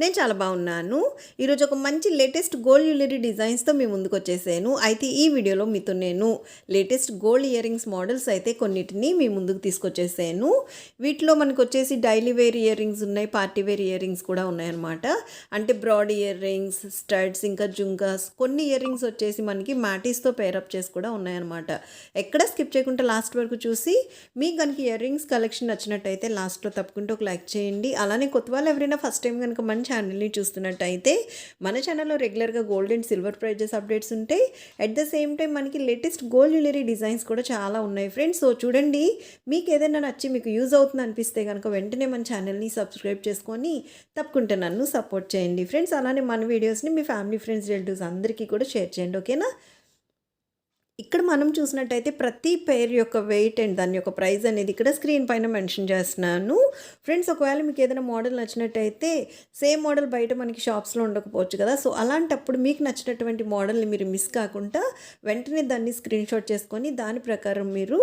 నేను చాలా బాగున్నాను. ఈరోజు ఒక మంచి లేటెస్ట్ గోల్డ్ జ్యువెలరీ డిజైన్స్తో మీ ముందుకు వచ్చేసాను. అయితే ఈ వీడియోలో మీతో నేను latest gold ear rings models అయితే కొన్నిటిని మీ ముందుకు తీసుకొచ్చేసాను. వీటిలో మనకు వచ్చేసి డైలీ వేర్ ఇయర్ రింగ్స్ ఉన్నాయి పార్టీ వేర్ ఇయర్ రింగ్స్ కూడా ఉన్నాయన్నమాట. అంటే బ్రాడ్ ఇయర్ రింగ్స్ స్టడ్స్ ఇంకా జుంకాస్ కొన్ని ఇయర్ రింగ్స్ వచ్చేసి మనకి మ్యాటీస్తో పేరప్ చేసి కూడా ఉన్నాయన్నమాట. ఎక్కడ స్కిప్ చేయకుండా లాస్ట్ వరకు చూసి మీకు కనుక ఇయర్ రింగ్స్ కలెక్షన్ నచ్చినట్టయితే లాస్ట్లో తప్పకుండా ఒక లైక్ చేయండి. అలానే కొత్త వాళ్ళు ఎవరైనా ఫస్ట్ టైం కనుక మన ఛానల్ని చూస్తున్నట్టయితే మన ఛానల్లో రెగ్యులర్గా gold and silver prices updates ఉంటాయి. అట్ ద సేమ్ టైం మనకి లేటెస్ట్ గోల్డ్ జ్యువెలరీ డిజైన్స్ కూడా చాలా ఉన్నాయి ఫ్రెండ్స్ సో చూడండి మీకు ఏదైనా నచ్చి మీకు యూజ్ అవుతుంది అనిపిస్తే కనుక వెంటనే మన ఛానల్ని సబ్స్క్రైబ్ చేసుకొని తప్పకుండా నన్ను సపోర్ట్ చేయండి ఫ్రెండ్స్ అలానే మన వీడియోస్ని మీ ఫ్యామిలీ ఫ్రెండ్స్ రిలేటివ్స్ అందరికీ కూడా షేర్ చేయండి ఓకేనా ఇక్కడ మనం చూసినట్టయితే ప్రతి పేర్ యొక్క వెయిట్ అండ్ దాని యొక్క ప్రైస్ అనేది ఇక్కడ స్క్రీన్ పైన మెన్షన్ చేస్తున్నాను. ఫ్రెండ్స్ ఒకవేళ మీకు ఏదైనా మోడల్ నచ్చినట్టయితే సేమ్ మోడల్ బయట మనకి షాప్స్లో ఉండకపోవచ్చు కదా. సో అలాంటప్పుడు మీకు నచ్చినటువంటి మోడల్ని మీరు మిస్ కాకుండా వెంటనే దాన్ని స్క్రీన్ షాట్ చేసుకొని దాని ప్రకారం మీరు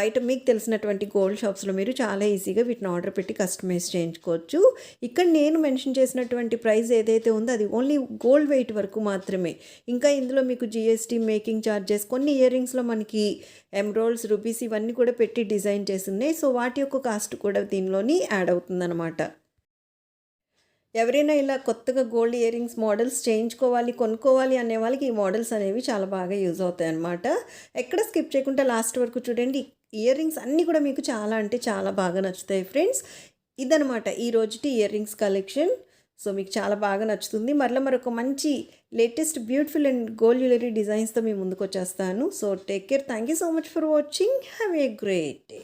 బయట మీకు తెలిసినటువంటి గోల్డ్ షాప్స్లో మీరు చాలా ఈజీగా వీటిని ఆర్డర్ పెట్టి కస్టమైజ్ చేయించుకోవచ్చు. ఇక్కడ నేను మెన్షన్ చేసినటువంటి ప్రైస్ ఏదైతే ఉందో అది ఓన్లీ గోల్డ్ వెయిట్ వరకు మాత్రమే. ఇంకా ఇందులో మీకు జిఎస్టీ మేకింగ్ ఛార్జెస్ కొన్ని ఇయర్ రింగ్స్లో మనకి ఎమ్రోల్స్ రూపీస్ ఇవన్నీ కూడా పెట్టి డిజైన్ చేస్తున్నాయి సో వాటి యొక్క కాస్ట్ కూడా దీనిలోని యాడ్ అవుతుందన్నమాట. ఎవరైనా ఇలా కొత్తగా గోల్డ్ ఇయర్ రింగ్స్ మోడల్స్ చేయించుకోవాలి కొనుక్కోవాలి అనే వాళ్ళకి ఈ మోడల్స్ అనేవి చాలా బాగా యూజ్ అవుతాయి అన్నమాట ఎక్కడ స్కిప్ చేయకుండా లాస్ట్ వరకు చూడండి. ఇయర్ రింగ్స్ అన్నీ కూడా మీకు చాలా అంటే చాలా బాగా నచ్చుతాయి ఫ్రెండ్స్ ఇదనమాట ఈ రోజుటి ఇయర్ రింగ్స్ కలెక్షన్ సో మీకు చాలా బాగా నచ్చుతుంది. మరలా మరొక మంచి latest beautiful and gold jewellery డిజైన్స్తో మీ ముందుకు వచ్చేస్తాను so take care thank you so much for watching have a great day